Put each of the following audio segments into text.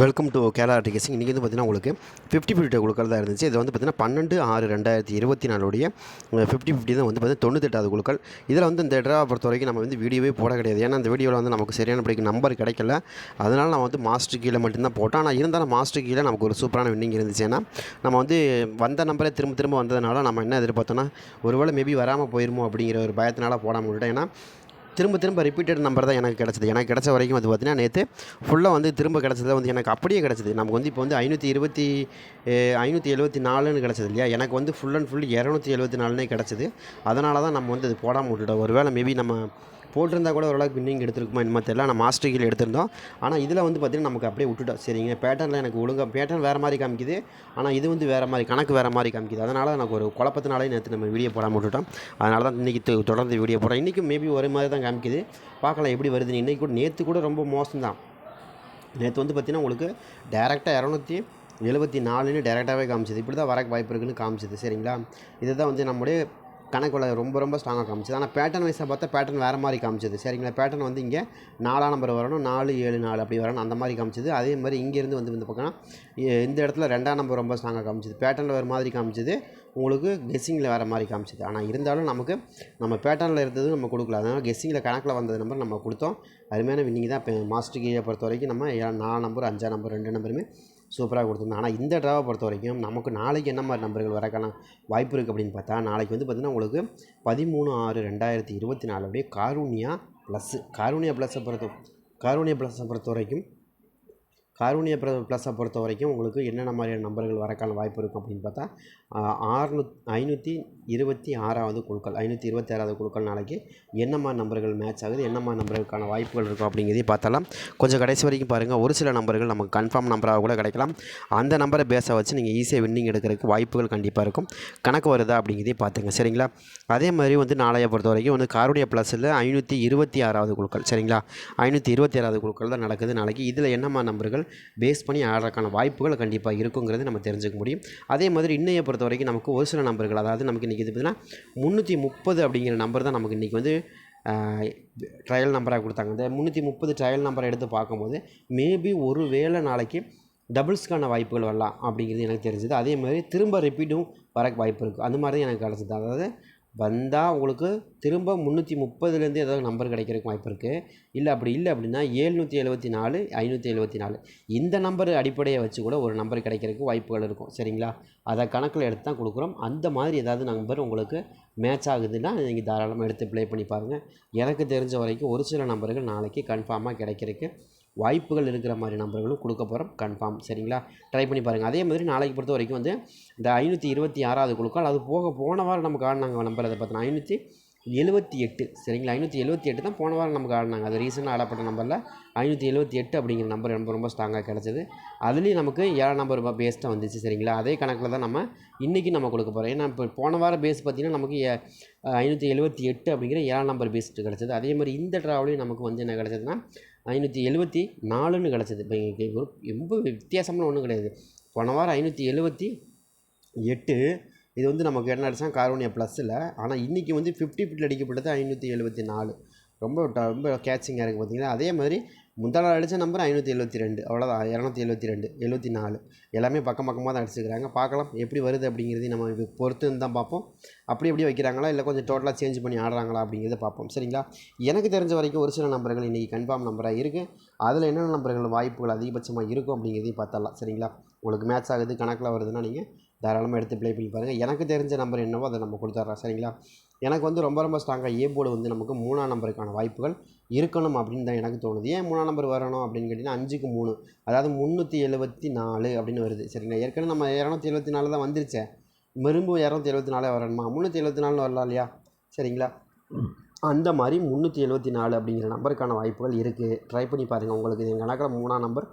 Welcome to Kerala டிகேசிங் இன்றைக்கி வந்து பார்த்தீங்கன்னா உங்களுக்கு ஃபிஃப்டி ஃபிஃப்டி குழுக்கள் தான் இருந்துச்சு. இது வந்து பார்த்தீங்கன்னா பன்னெண்டு ஆறு ரெண்டாயிரத்தி இருபத்தி நாலுடைய ஃபிஃப்டி ஃபிஃப்டி தான் வந்து பார்த்தீங்கன்னா தொண்ணூத்தெட்டாவது குழுக்கள். இதில் வந்து இந்த ட்ரா பொறுத்த வரைக்கும் நம்ம வந்து வீடியோவே போட கிடையாது. ஏன்னா அந்த வீடியோவில் வந்து நமக்கு சரியான படிக்க நம்பர் கிடைக்கல. அதனால் நான் வந்து மாஸ்டர் கீழே மட்டும்தான் போட்டோம். ஆனால் இருந்தாலும் மாஸ்டர் கீழே நமக்கு ஒரு சூப்பரான வின்னிங் இருந்துச்சு. ஏன்னா நம்ம வந்து வந்த நம்பரே திரும்ப திரும்ப வந்ததுனால நம்ம என்ன எதிர்பார்த்தோன்னா ஒருவேளை மேபி வராமல் போயிருமோ அப்படிங்கிற ஒரு பயத்தினால போடாமல் விட்டோம் ஏன்னா திரும்ப திரும்ப ரிப்பீட்டட் நம்பர் தான் எனக்கு கிடச்சிது. எனக்கு கிடச்ச வரைக்கும் வந்து பார்த்தீங்கன்னா நேற்று ஃபுல்லாக வந்து திரும்ப கிடச்சது வந்து எனக்கு அப்படியே கிடச்சிது. நமக்கு வந்து இப்போ வந்து ஐநூற்றி இருபத்தி ஐநூற்றி எழுபத்தி நாலுன்னு கிடச்சது இல்லையா? எனக்கு வந்து ஃபுல் அண்ட் ஃபுல் இரநூத்தி எழுபத்தி நாலுனே கிடச்சிது. அதனால தான் நம்ம வந்து அது போடாமல் விட்டுட்டோம். ஒருவேளை மேபி நம்ம போட்டிருந்தா கூட ஓரளவுக்கு வின்னிங் எடுத்திருக்குமா என்னமோ தெரியல. நான் மாஸ்டர் கீழ் எடுத்திருந்தோம். ஆனால் இதில் வந்து பார்த்திங்கன்னா நமக்கு அப்படியே விட்டுட்டோம். சரிங்க பேட்டர்னில் எனக்கு ஒழுங்காக பேட்டர்ன் வேறு மாதிரி காமிக்குது. ஆனால் இது வந்து வேறு மாதிரி கணக்கு வேறு மாதிரி காமிக்குது. அதனால் எனக்கு ஒரு குழப்பத்தினாலே நேற்று நம்ம வீடியோ போடாமல் விட்டுட்டோம். அதனால தான் இன்றைக்கி தொடர்ந்து வீடியோ போடுறோம். இன்றைக்கும் மேபி ஒரே மாதிரி தான் காமிக்குது. பார்க்கலாம் எப்படி வருதுன்னு. இன்றைக்கி கூட நேற்று கூட ரொம்ப மோசம் தான். நேற்று வந்து பார்த்திங்கன்னா உங்களுக்கு டேரெக்டாக இரநூத்தி எழுபத்தி நாலுன்னு டேரெக்டாகவே காமிச்சது. இப்படி தான் வரக்கு வாய்ப்பு இருக்குன்னு காமிச்சது. சரிங்களா? இதுதான் வந்து நம்முடைய கணக்கில் ரொம்ப ரொம்ப ஸ்ட்ராங்காக காமிச்சது. ஆனால் பேட்டர்ன் வைஸாக பார்த்தா பேட்டர்ன் வேறு மாதிரி காமிச்சது. சரிங்களா? பேட்டர்ன் வந்து இங்கே நாலாம் நம்பர் வரணும் நாலு ஏழு நாலு அப்படி வரணும் அந்த மாதிரி காமிச்சது. அதே மாதிரி இங்கேருந்து வந்து இந்த பக்கம் இந்த இடத்துல ரெண்டாம் நம்பர் ரொம்ப ஸ்ட்ராங்காக காமிச்சது. பேட்டர்னில் வேறு மாதிரி காமிச்சது. உங்களுக்கு கெஸ்ஸிங்கில் வேறு மாதிரி காமிச்சது. ஆனால் இருந்தாலும் நமக்கு நம்ம பேட்டர்னில் இருந்தது நம்ம கொடுக்கல. அதனால் கெஸ்ஸிங்கில் கணக்கில் வந்தது நம்பர் நம்ம கொடுத்தோம். அருமையான வின்னிங் தான். இப்போ மாஸ்டர் கீழே பொறுத்த வரைக்கும் நம்ம ஏழு நாலு நம்பர் அஞ்சாம் நம்பர் ரெண்டு நம்பருமே சூப்பராக கொடுத்துருந்தோம் ஆனால் இந்த ட்ராவை பொறுத்த வரைக்கும் நமக்கு நாளைக்கு என்ன மாதிரி நம்பர்கள் வரக்கான வாய்ப்பு இருக்குது அப்படின்னு பார்த்தா நாளைக்கு வந்து பார்த்திங்கன்னா உங்களுக்கு பதிமூணு ஆறு ரெண்டாயிரத்தி இருபத்தி நாலுடைய காரூனியா ப்ளஸ்ஸு காரூனியா ப்ளஸ்ஸை பொறுத்த காரூனியா ப்ளஸ்ஸை பொறுத்த வரைக்கும் காரூனியா ப்ள ப்ளஸ்ஸை பொறுத்த வரைக்கும் உங்களுக்கு என்னென்ன மாதிரியான நம்பர்கள் வரக்கான வாய்ப்பு இருக்கும் அப்படின்னு பார்த்தா ஆறுநூத் ஐநூற்றி இருபத்தி ஆறாவது குழுக்கள் ஐநூற்றி இருபத்தாறாவது குழுக்கள் நாளைக்கு என்னம்மா நம்பர்கள் மேட்ச் ஆகுது என்னம்மா நம்பர்களுக்கான வாய்ப்புகள் இருக்கும் அப்படிங்கிறதையும் பார்த்தலாம் கொஞ்சம் கடைசி வரைக்கும் பாருங்கள் ஒரு சில நம்பர்கள் நமக்கு கன்ஃபார்ம் நம்பராக கூட கிடைக்கலாம். அந்த நம்பரை பேச வச்சு நீங்கள் ஈஸியாக வின்னிங் எடுக்கிறதுக்கு வாய்ப்புகள் கண்டிப்பாக இருக்கும். கணக்கு வருதா அப்படிங்கிறதையும் பார்த்துங்க சரிங்களா? அதே மாதிரி வந்து நாளைய பொறுத்த வரைக்கும் வந்து காருடைய ப்ளஸில் ஐநூற்றி இருபத்தி ஆறாவது குழுக்கள் சரிங்களா? ஐநூற்றி இருபத்தி ஆறாவது குழுக்கள் தான் நடக்குது நாளைக்கு. இதில் என்னம்மா நம்பர்கள் பேஸ் பண்ணி ஆடுறதுக்கான வாய்ப்புகள் கண்டிப்பாக இருக்குங்கிறது நம்ம தெரிஞ்சுக்க முடியும். அதே மாதிரி இன்னைய பொறுத்த வரைக்கும் நமக்கு ஒரு சில நம்பர்கள் அதாவது நமக்கு இன்றைக்கி இது பார்த்தீங்கன்னா முந்நூற்றி முப்பது அப்படிங்கிற நம்பர் தான் நமக்கு இன்றைக்கி வந்து ட்ரையல் நம்பராக கொடுத்தாங்க. இந்த முந்நூற்றி முப்பது ட்ரையல் நம்பரை எடுத்து பார்க்கும்போது மேபி ஒரு வேளை நாளைக்கு டபுள்ஸ்க்கான வாய்ப்புகள் வரலாம் அப்படிங்கிறது எனக்கு தெரிஞ்சது. அதே மாதிரி திரும்ப ரிப்பீட்டும் வரக்கு வாய்ப்பு இருக்குது அந்த மாதிரி தான் எனக்கு கிடச்சிது அதாவது வந்தால் உங்களுக்கு திரும்ப முந்நூற்றி முப்பதுலேருந்து ஏதாவது நம்பர் கிடைக்கிறதுக்கு வாய்ப்பு இருக்குது இல்லை அப்படி இல்லை அப்படின்னா ஏழ்நூற்றி எழுபத்தி நாலு ஐநூற்றி எழுபத்தி நாலு இந்த நம்பர் அடிப்படையை வச்சு கூட ஒரு நம்பர் கிடைக்கிறதுக்கு வாய்ப்புகள் இருக்கும். சரிங்களா? அதை கணக்கில் எடுத்து தான் கொடுக்குறோம். அந்த மாதிரி ஏதாவது நம்பர் உங்களுக்கு மேட்ச் ஆகுதுன்னா நீங்கள் தாராளமாக எடுத்து ப்ளே பண்ணி பாருங்கள் எனக்கு தெரிஞ்ச வரைக்கும் ஒரு சில நம்பர்கள் நாளைக்கு கன்ஃபார்மாக கிடைக்கிறதுக்கு வாய்ப்புகள் இருக்கிற மாதிரி நம்பர்களும் கொடுக்க போகிறோம் கன்ஃபார்ம் சரிங்களா? ட்ரை பண்ணி பாருங்கள் அதே மாதிரி நாளைக்கு பொறுத்த வரைக்கும் வந்து இந்த ஐநூற்றி இருபத்தி ஆறாவது குழுக்கள் அது போக போன வாரம் நம்ம காணாங்க நம்பர் அதை பார்த்தோன்னா ஐநூற்றி எழுபத்தி எட்டு. சரிங்களா? ஐநூற்றி எழுபத்தி எட்டு தான் போன வாரம் நமக்கு ஆடினாங்க. அது ரீசெண்டாக ஆடப்பட்ட நம்பரில் ஐநூற்றி எழுபத்தி எட்டு அப்படிங்கிற நம்பர் ரொம்ப ரொம்ப ஸ்ட்ராங்காக கிடச்சிது. அதுலேயும் நமக்கு ஏழாம் நம்பர் பேஸ்ட்டாக வந்துச்சு சரிங்களா? அதே கணக்கில் தான் நம்ம இன்றைக்கி நம்ம கொடுக்க போகிறோம் ஏன்னா இப்போ போன வாரம் பேஸ் பார்த்திங்கன்னா நமக்கு ஐநூற்றி எழுபத்தி எட்டு அப்படிங்கிற ஏழாம் நம்பர் பேஸ்ட்டு கிடச்சிது. அதே மாதிரி இந்த ட்ராவலையும் நமக்கு வந்து என்ன கிடச்சதுன்னா ஐநூற்றி எழுபத்தி நாலுன்னு கிடச்சிது. இப்போ ரொம்ப வித்தியாசம்னு ஒன்றும் கிடையாது. போன வாரம் ஐநூற்றி எழுபத்தி எட்டு இது வந்து நமக்கு என்ன அடிச்சா கார்போனியா ப்ளஸ்ஸில் ஆனால் இன்றைக்கி வந்து ஃபிஃப்டி ஃபிட்டில் அடிக்கப்பட்டது ஐநூற்றி எழுபத்தி நாலு. ரொம்ப ட- ரொம்ப கேட்சிங்காக இருக்குது பார்த்தீங்கன்னா அதே மாதிரி முந்தா நாள் அடித்த நம்பர் ஐநூற்றி எழுபத்தி ரெண்டு. அவ்வளோதான் இரநூத்தி எழுபத்தி ரெண்டு எழுபத்தி நாலு. எல்லாமே பக்கம் பக்கமாக தான் அடிச்சுக்கிறாங்க பார்க்கலாம் எப்படி வருது அப்படிங்கிறது நம்ம பொறுத்து தான் பார்ப்போம். அப்படி எப்படி வைக்கிறாங்களா? இல்லை கொஞ்சம் டோட்டலாக சேஞ்ச் பண்ணி ஆடுறாங்களா அப்படிங்கிறத பார்ப்போம். சரிங்களா? எனக்கு தெரிஞ்ச வரைக்கும் ஒரு சில நம்பர்கள் இன்றைக்கி கன்ஃபார்ம் நம்பராக இருக்குது அதில் என்னென்ன நம்பர்கள் வாய்ப்புகள் அதிகபட்சமாக இருக்கும் அப்படிங்கிறதையும் பார்த்தரலாம் சரிங்களா? உங்களுக்கு மேட்ச் ஆகுது கணக்கில் வருதுன்னா நீங்கள் தாராளமாக எடுத்து ப்ளே பண்ணி பாருங்கள் எனக்கு தெரிஞ்ச நம்பர் என்னவோ அதை நம்ம கொடுத்துட்றோம் சரிங்களா? எனக்கு வந்து ரொம்ப ரொம்ப ஸ்ட்ராங்காக ஏ போர்டு வந்து நமக்கு மூணாம் நம்பருக்கான வாய்ப்புகள் இருக்கணும் அப்படின்னு தான் எனக்கு தோணுது. ஏன் மூணாம் நம்பர் வரணும் அப்படின்னு கேட்டிங்கன்னா அஞ்சுக்கு மூணு. அதாவது முந்நூற்றி எழுபத்தி நாலு அப்படின்னு வருது சரிங்களா? ஏற்கனவே நம்ம இரநூத்தி எழுபத்தி நாலு தான் வந்துருச்சே. மெரும்பு இரநூத்தி எழுபத்தி நாலே வரணுமா? முந்நூற்றி எழுபத்தி நாலு வரலாம் இல்லையா? சரிங்களா? அந்த மாதிரி முந்நூற்றி எழுபத்தி நாலு அப்படிங்கிற நம்பருக்கான வாய்ப்புகள் இருக்குது ட்ரை பண்ணி பாருங்கள் உங்களுக்கு. எங்கள் கணக்கில் மூணாம் நம்பர்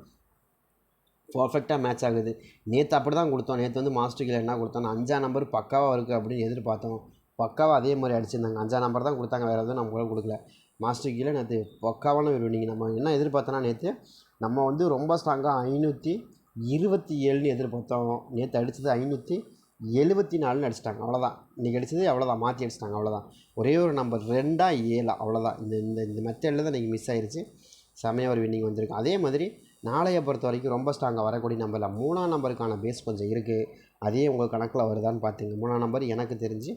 பர்ஃபெக்டாக மேட்ச் ஆகுது. நேற்று அப்படி தான் கொடுத்தோம். நேற்று வந்து மாஸ்டர் கீழே என்ன கொடுத்தோம்? அஞ்சாம் நம்பர் பக்காவாக இருக்குது அப்படின்னு எதிர்பார்த்தோம். பக்காவாக அதே மாதிரி அடிச்சிருந்தாங்க. அஞ்சாம் நம்பர் தான் கொடுத்தாங்க. வேறு எதுவும் நம்ம கூட கொடுக்கல. மாஸ்டர் கீழே நேற்று பக்காவான ஒரு நீங்கள் நம்ம என்ன எதிர்பார்த்தோன்னா நேற்று நம்ம வந்து ரொம்ப ஸ்ட்ராங்காக ஐநூற்றி இருபத்தி ஏழுன்னு எதிர்பார்த்தோம். நேற்று அடித்தது ஐநூற்றி எழுபத்தி நாலுன்னு அடிச்சிட்டாங்க. அவ்வளோதான் இன்றைக்கி அடித்தது அவ்வளோதான் மாற்றி அடிச்சிட்டாங்க. அவ்வளோதான் ஒரே ஒரு நம்பர் ரெண்டாக ஏழா. அவ்வளோதான் இந்த இந்த இந்த மெத்தடில் தான் இன்றைக்கி மிஸ் ஆயிடுச்சு செமையாக ஒரு வின்னிங் வந்திருக்கு. அதே மாதிரி நாளையை பொறுத்த வரைக்கும் ரொம்ப ஸ்ட்ராங்காக வரக்கூடிய நம்பரில் மூணாம் நம்பருக்கான பேஸ் கொஞ்சம் இருக்குது அதே உங்கள் கணக்கில் வருதான்னு பார்த்துங்க மூணாம் நம்பர் எனக்கு தெரிஞ்சு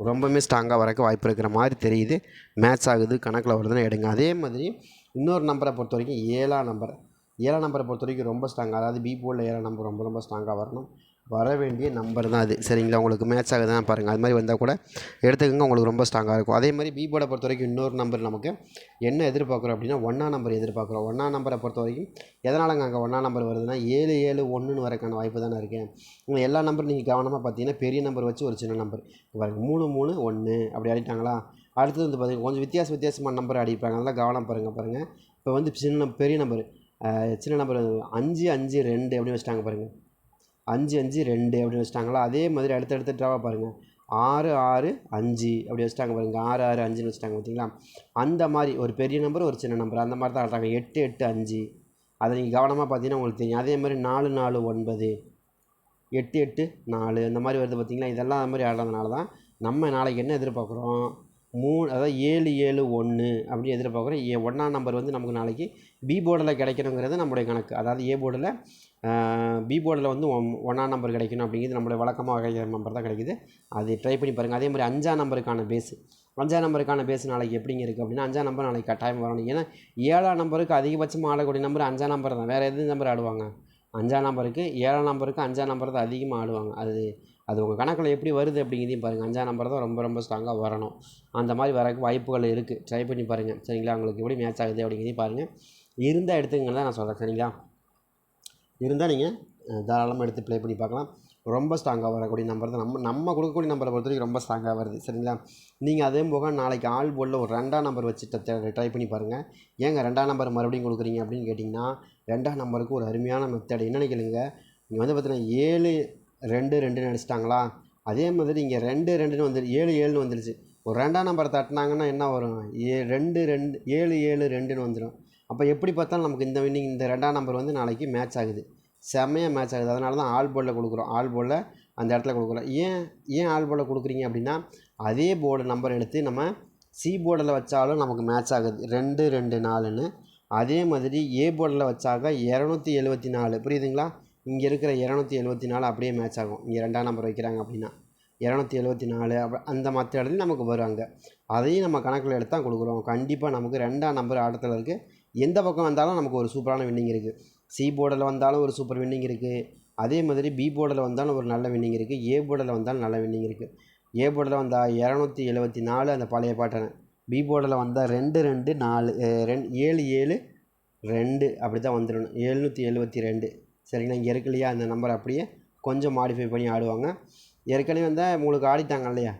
ரொம்பவுமே ஸ்ட்ராங்காக வரக்கு வாய்ப்பு இருக்கிற மாதிரி தெரியுது. மேட்ச் ஆகுது கணக்கில் வருதுன்னு எடுங்க. அதே மாதிரி இன்னொரு நம்பரை பொறுத்த வரைக்கும் ஏழாம் நம்பர் ஏழாம் நம்பரை பொறுத்த வரைக்கும் ரொம்ப ஸ்ட்ராங்காக அதாவது பி போர்டில் ஏழாம் நம்பர் ரொம்ப ரொம்ப ஸ்ட்ராங்காக வரணும். வர வேண்டிய நம்பர் தான் அது. சரிங்களா? உங்களுக்கு மேட்ச் ஆகுதுன்னு பாருங்கள் அது மாதிரி வந்தால் கூட எடுத்துக்கோங்க. உங்களுக்கு ரொம்ப ஸ்ட்ராங்காக இருக்கும். அதே மாதிரி பி போர்டை பொறுத்த வரைக்கும் இன்னொரு நம்பர் நமக்கு என்ன எதிர்பார்க்குறோம் அப்படின்னா ஒன்றா நம்பர் எதிர்பார்க்குறோம். ஒன்றா நம்பரை பொறுத்த வரைக்கும் எதனாலங்க அங்கே ஒன்றா நம்பர் வருதுன்னா ஏழு ஏழு ஒன்றுன்னு வரக்கான வாய்ப்பு தானே இருக்கேன் எல்லா நம்பரும் நீங்கள் கவனமாக பார்த்தீங்கன்னா பெரிய நம்பர் வச்சு ஒரு சின்ன நம்பர் பாருங்கள் மூணு மூணு ஒன்று அப்படி ஆடிட்டாங்களா அடுத்தது வந்து பார்த்தீங்கன்னா கொஞ்சம் வித்தியாச வித்தியாசமான நம்பர் அடிப்பாங்க. அதெல்லாம் கவனம் பாருங்கள் பாருங்கள் இப்போ வந்து சின்ன பெரிய நம்பர் சின்ன நம்பர் அஞ்சு அஞ்சு ரெண்டு அப்படின்னு வச்சுட்டாங்க பாருங்கள் அஞ்சு அஞ்சு ரெண்டு அப்படின்னு வச்சுட்டாங்களா? அதே மாதிரி அடுத்தடுத்த ட்ராவாக பாருங்கள் ஆறு ஆறு அஞ்சு அப்படி வச்சுட்டாங்க பாருங்கள் ஆறு ஆறு அஞ்சுன்னு வச்சுட்டாங்க பார்த்தீங்களா அந்த மாதிரி ஒரு பெரிய நம்பர் ஒரு சின்ன நம்பர் அந்த மாதிரி தான் ஆடுறாங்க எட்டு எட்டு அஞ்சு. அதை நீங்கள் கவனமாக பார்த்தீங்கன்னா உங்களுக்கு தெரியும். அதே மாதிரி நாலு நாலு ஒன்பது. எட்டு எட்டு நாலு அந்த மாதிரி வருது பார்த்தீங்களா இதெல்லாம் அந்த மாதிரி ஆடுறதுனால தான் நம்ம நாளைக்கு என்ன எதிர்பார்க்குறோம்? மூணு அதாவது ஏழு ஏழு ஒன்று அப்படின்னு எதிர்பார்க்குறோம். ஏ ஒன்றாம் நம்பர் வந்து நமக்கு நாளைக்கு பி போர்டில் கிடைக்கணுங்கிறது நம்முடைய கணக்கு. அதாவது ஏ போர்டில் பி போர்டில் வந்து ஒன் ஒன்றாம் நம்பர் கிடைக்கணும் அப்படிங்கிறது நம்மளுடைய வழக்கமாக கிடைக்கிற நம்பர் தான் கிடைக்குது. அது ட்ரை பண்ணி பாருங்கள் அதே மாதிரி அஞ்சாம் நம்பருக்கான பேஸு அஞ்சாம் நம்பருக்கான பேஸ் நாளைக்கு எப்படிங்க இருக்குது அப்படின்னா அஞ்சாம் நம்பர் நாளைக்கு கட்டாயம் வரணும் ஏன்னா ஏழாம் நம்பருக்கு அதிகபட்சமாக ஆடக்கூடிய நம்பர் அஞ்சாம் நம்பர் தான். வேறு எது நம்பர் ஆடுவாங்க? அஞ்சாம் நம்பருக்கு ஏழாம் நம்பருக்கு அஞ்சாம் நம்பர் தான் அதிகமாக ஆடுவாங்க. அது அது உங்கள் கணக்கில் எப்படி வருது அப்படிங்கிறதையும் பாருங்கள் அஞ்சாம் நம்பர் தான் ரொம்ப ரொம்ப ஸ்ட்ராங்காக வரணும். அந்த மாதிரி வரக்கு வாய்ப்புகள் இருக்குது ட்ரை பண்ணி பாருங்கள் சரிங்களா? உங்களுக்கு எப்படி மேட்ச் ஆகுது அப்படிங்கிறதையும் பாருங்கள் இருந்தால் எடுத்துங்க தான் நான் சொல்கிறேன் சரிங்களா? இருந்தால் நீங்கள் தாராளமாக எடுத்து ப்ளே பண்ணி பார்க்கலாம். ரொம்ப ஸ்ட்ராங்காக வரக்கூடிய நம்பர் தான். நம்ம நம்ம கொடுக்கக்கூடிய நம்பரை பொறுத்த வரைக்கும் ரொம்ப ஸ்ட்ராங்காக வருது. சரிங்களா? நீங்கள் அதே போக நாளைக்கு ஆள் போர்டில் ஒரு ரெண்டாம் நம்பர் வச்சு ட்ரை பண்ணி பாருங்கள் ஏங்க ரெண்டாம் நம்பர் மறுபடியும் கொடுக்குறீங்க அப்படின்னு கேட்டிங்கன்னா ரெண்டாம் நம்பருக்கு ஒரு அருமையான மெத்தட் என்னென்னு கேளுங்க நீங்கள் வந்து பார்த்தீங்கன்னா ஏழு ரெண்டு ரெண்டுன்னு அடிச்சிட்டாங்களா? அதே மாதிரி இங்கே ரெண்டு ரெண்டுன்னு வந்துடு ஏழு ஏழுன்னு வந்துடுச்சு ஒரு ரெண்டாம் நம்பரை தட்டினாங்கன்னா என்ன வரும்? ஏ ரெண்டு ரெண்டு ஏழு ஏழு ரெண்டுன்னு வந்துடும் அப்போ எப்படி பார்த்தாலும் நமக்கு இந்த வின்னிங் இந்த ரெண்டாம் நம்பர் வந்து நாளைக்கு மேட்ச் ஆகுது. செம்மையாக மேட்ச் ஆகுது. அதனால தான் ஆல் போர்டில் கொடுக்குறோம். ஆல் போர்டில் அந்த இடத்துல கொடுக்குறோம். ஏன் ஏன் ஆல் போர்டில் கொடுக்குறீங்க அப்படின்னா அதே போர்டு நம்பர் எடுத்து நம்ம சி போர்டில் வச்சாலும் நமக்கு மேட்ச் ஆகுது. ரெண்டு ரெண்டு நாலுன்னு. அதே மாதிரி ஏ போர்டில் வச்சாக்க இரநூத்தி எழுபத்தி நாலு. புரியுதுங்களா? இங்கே இருக்கிற இரநூத்தி எழுபத்தி நாலு அப்படியே மேட்ச் ஆகும். இங்கே ரெண்டாம் நம்பர் வைக்கிறாங்க அப்படின்னா. இரநூத்தி எழுபத்தி நாலு அப்படி அந்த மற்ற இடத்துல நமக்கு வருவாங்க அதையும் நம்ம கணக்கில் எடுத்து தான் கொடுக்குறோம். கண்டிப்பாக நமக்கு ரெண்டாம் நம்பர் ஆட்டத்தில் இருக்குது எந்த பக்கம் வந்தாலும் நமக்கு ஒரு சூப்பரான வின்னிங் இருக்குது சி போர்டில் வந்தாலும் ஒரு சூப்பர் வின்னிங் இருக்குது அதே மாதிரி பி போர்டில் வந்தாலும் ஒரு நல்ல வின்னிங் இருக்குது ஏ போர்டில் வந்தாலும் நல்ல வின்னிங் இருக்குது ஏ போர்டில் வந்தால் இரநூத்தி எழுபத்தி நாலு அந்த பழைய பாட்டனை பி போர்டில் வந்தால் ரெண்டு ரெண்டு நாலு ரெண்டு ஏழு ஏழு ரெண்டு. அப்படி தான் வந்துடணும். எழுநூற்றி எழுபத்தி ரெண்டு. சரிங்களா? இங்கே இருக்கு இல்லையா? அந்த நம்பர் அப்படியே கொஞ்சம் மாடிஃபை பண்ணி ஆடுவாங்க. ஏற்கனவே வந்தால் உங்களுக்கு ஆடிட்டாங்க இல்லையா?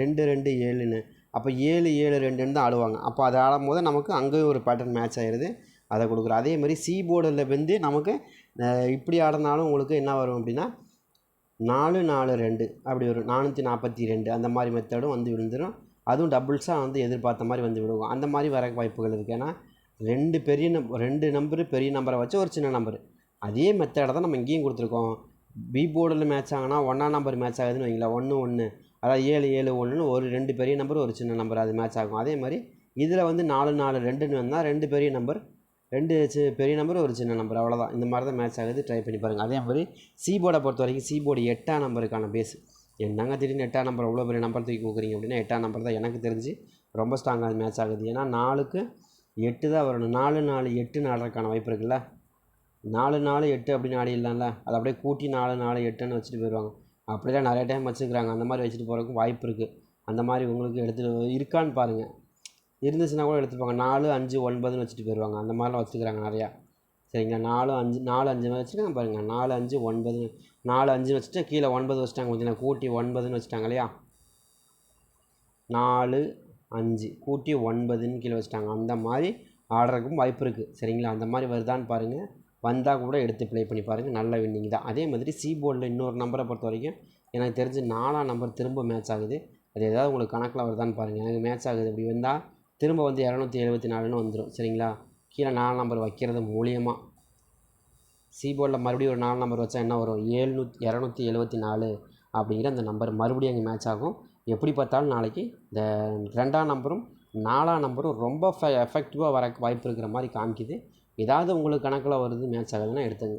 ரெண்டு ரெண்டு ஏழுன்னு. அப்போ ஏழு ஏழு ரெண்டுன்னு தான் ஆடுவாங்க. அப்போ அதை ஆடும் போது நமக்கு அங்கேயும் ஒரு பேட்டர்ன் மேட்ச் ஆயிடுது. அதை கொடுக்குறோம் அதே மாதிரி சி போர்டில் வந்து நமக்கு இப்படி ஆடினாலும் உங்களுக்கு என்ன வரும் அப்படின்னா நாலு நாலு ரெண்டு அப்படி வரும் நானூற்றி நாற்பத்தி ரெண்டு அந்த மாதிரி மெத்தடும் வந்து விழுந்துடும் அதுவும் டபுள்ஸாக வந்து எதிர்பார்த்த மாதிரி வந்து விடுவோம் அந்த மாதிரி வர வாய்ப்புகள் இருக்குது ஏன்னா ரெண்டு பெரிய நம் ரெண்டு நம்பரு பெரிய நம்பரை வச்சு ஒரு சின்ன நம்பர் அதே மெத்தடை தான் நம்ம இங்கேயும் கொடுத்துருக்கோம். பி போர்டில் மேட்ச் ஆகினா ஒன்றாம் நம்பர் மேட்ச் ஆகுதுன்னு வைங்களேன். ஒன்று ஒன்று அதாவது ஏழு ஏழு ஒன்றுன்னு ஒரு ரெண்டு பெரிய நம்பர் ஒரு சின்ன நம்பர் அது மேட்ச் ஆகும். அதே மாதிரி இதில் வந்து நாலு நாலு ரெண்டுன்னு வந்தால் ரெண்டு பெரிய நம்பர் ரெண்டு சி பெரிய நம்பர் ஒரு சின்ன நம்பர் அவ்வளோதான் இந்த மாதிரி தான் மேட்ச் ஆகுது. ட்ரை பண்ணி பாருங்கள் அதே மாதிரி சி போர்டை பொறுத்த வரைக்கும் சி போர்டு எட்டாம் நம்பருக்கான பேஸ் என்னங்க திடீர்னு எட்டாம் நம்பர் அவ்வளோ பெரிய நம்பர் தூக்கி கொடுக்குறீங்க அப்படின்னா எட்டாம் நம்பர் தான் எனக்கு தெரிஞ்சு ரொம்ப ஸ்ட்ராங்காக மேட்ச் ஆகுது. ஏன்னா நாலுக்கு எட்டு தான் வரணும். நாலு நாலு எட்டு நாடுறதுக்கான வாய்ப்பு இருக்குல்ல? நாலு நாலு எட்டு அப்படின்னு ஆடிடலாம்ல அதை அப்படியே கூட்டி நாலு நாலு எட்டுன்னு வச்சுட்டு போயிடுவாங்க. அப்படி தான் நிறைய டைம் வச்சுருக்குறாங்க. அந்த மாதிரி வச்சுட்டு போகிறதுக்கும் வாய்ப்பு இருக்குது அந்த மாதிரி உங்களுக்கு எடுத்துகிட்டு இருக்கான்னு பாருங்கள் இருந்துச்சுன்னா கூட எடுத்துப்பாங்க. நாலு அஞ்சு ஒன்பதுன்னு வச்சுட்டு போயிடுவாங்க அந்த மாதிரிலாம் வச்சுக்கிறாங்க நிறையா. சரிங்களா? நாலு அஞ்சு நாலு அஞ்சு மாதிரி வச்சுருக்காங்க பாருங்கள் நாலு அஞ்சு ஒன்பது நாலு அஞ்சு வச்சுட்டு கீழே ஒன்பது வச்சுட்டாங்க. கொஞ்சம் கூட்டி ஒன்பதுன்னு வச்சுட்டாங்க இல்லையா? நாலு அஞ்சு கூட்டி ஒன்பதுன்னு கீழே வச்சுட்டாங்க. அந்த மாதிரி ஆடுறதுக்கும் வாய்ப்பு இருக்குது சரிங்களா? அந்த மாதிரி வருதான்னு பாருங்கள் வந்தால் கூட எடுத்து ப்ளே பண்ணி பாருங்கள் நல்ல வின்னிங் தான். அதே மாதிரி சி போர்டில் இன்னொரு நம்பரை பொறுத்த வரைக்கும் எனக்கு தெரிஞ்சு நாலாம் நம்பர் திரும்ப மேட்ச் ஆகுது. அது ஏதாவது உங்களுக்கு கணக்கில் வருதான்னு பாருங்கள் எனக்கு மேட்ச் ஆகுது. அப்படி வந்தால் திரும்ப வந்து இரநூத்தி எழுபத்தி நாலுன்னு வந்துடும் சரிங்களா? கீழே நாலு நம்பர் வைக்கிறது மூலியமாக சி போர்டில் மறுபடியும் ஒரு நாலு நம்பர் வச்சா என்ன வரும்? ஏழ்நூற்றி இரநூத்தி எழுபத்தி நாலு அப்படிங்கிற அந்த நம்பர் மறுபடியும் அங்கே மேட்ச் ஆகும். எப்படி பார்த்தாலும் நாளைக்கு இந்த ரெண்டாம் நம்பரும் நாலாம் நம்பரும் ரொம்ப ஃபெ எஃபெக்டிவாக வர வாய்ப்பு இருக்கிற மாதிரி காமிக்குது. ஏதாவது உங்களுக்கு கணக்கில் வருது மேட்ச் ஆகுதுன்னா எடுத்துங்க